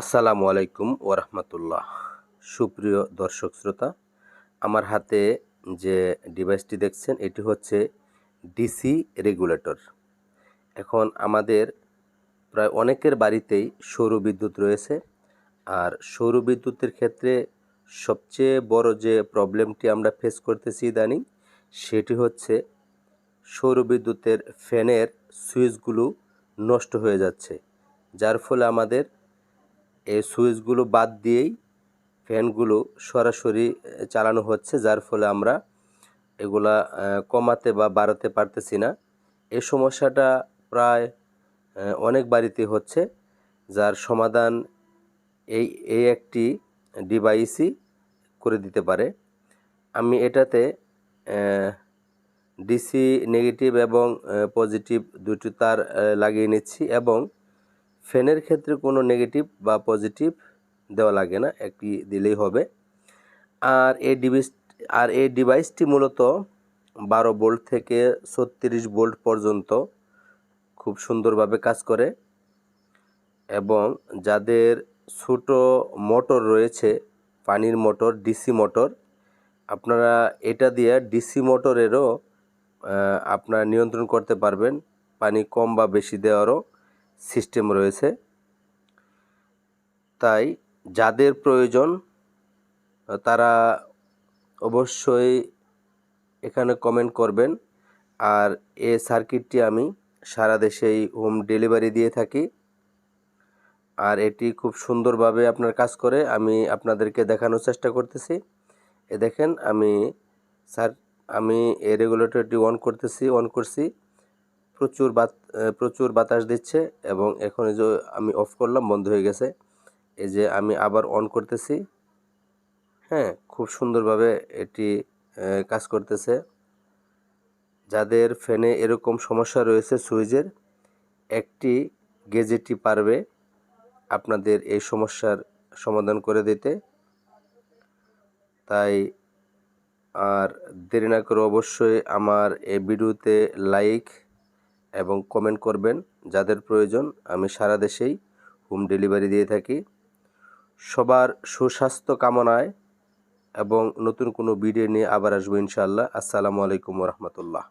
আসসালামু আলাইকুম ওরহমতুল্লাহ। সুপ্রিয় দর্শক শ্রোতা, আমার হাতে যে ডিভাইসটি দেখছেন, এটি হচ্ছে ডিসি রেগুলেটর। এখন আমাদের প্রায় অনেকের বাড়িতেই সৌর বিদ্যুৎ রয়েছে আর সৌর বিদ্যুতের ক্ষেত্রে সবচেয়ে বড় যে প্রবলেমটি আমরা ফেস করতেছি ইদানিং, সেটি হচ্ছে সৌর বিদ্যুতের ফ্যানের সুইচগুলো নষ্ট হয়ে যাচ্ছে, যার ফলে আমাদের এই সুইচগুলো বাদ দিয়েই ফ্যানগুলো সরাসরি চালানো হচ্ছে, যার ফলে আমরা এগুলা কমাতে বা বাড়াতে পারতেছি না। এই সমস্যাটা প্রায় অনেক বাড়িতে হচ্ছে, যার সমাধান এই এই একটি ডিভাইসই করে দিতে পারে। আমি এটাতে ডিসি নেগেটিভ এবং পজিটিভ দুটি তার লাগিয়ে নিচ্ছি এবং ফ্যানের ক্ষেত্রে কোনো নেগেটিভ বা পজিটিভ দেওয়া লাগে না, একটি দিলেই হবে। আর এই ডিভাইস আর এই ডিভাইসটি মূলত বারো বোল্ট থেকে ছত্রিশ বোল্ট পর্যন্ত খুব সুন্দরভাবে কাজ করে এবং যাদের ছোট মোটর রয়েছে, পানির মোটর ডিসি মোটর আপনারা এটা দিয়ে ডিসি মোটরেরও আপনারা নিয়ন্ত্রণ করতে পারবেন, পানি কম বা বেশি দেওয়ারও। সিস্টেম রয়েছে। তাই যাদের প্রয়োজন, তারা অবশ্যই এখানে কমেন্ট করবেন। আর এ সার্কিটটি আমি সারা দেশেই হোম ডেলিভারি দিয়ে থাকি। আর এটি খুব সুন্দরভাবে আপনার কাজ করে, আমি আপনাদেরকে দেখানোর চেষ্টা করতেছি। এ দেখেন, আমি স্যার আমি এই রেগুলেটরটি অন করতেছি অন করছি। প্রচুর বাত প্রচুর বাতাস দিচ্ছে এবং এখন যে আমি অফ করলাম, বন্ধ হয়ে গেছে। এই যে আমি আবার অন করতেছি। হ্যাঁ খুব সুন্দরভাবে এটি কাজ করতেছে। যাদের ফ্যানে এরকম সমস্যা রয়েছে সুইচের, একটি গেজেটই পারবে আপনাদের এই সমস্যার সমাধান করে দিতে। তাই আর দেরি না করে অবশ্যই আমার এই ভিডিওতে লাইক এবং কমেন্ট করবেন যাদের প্রয়োজন, আমি সারা দেশেই হোম ডেলিভারি দিয়ে থাকি। সবার সুস্বাস্থ্য কামনায় এবং নতুন কোনো ভিডিও নিয়ে আবার আসব ইনশাআল্লাহ। আসসালামু আলাইকুম রহমতুল্লাহ।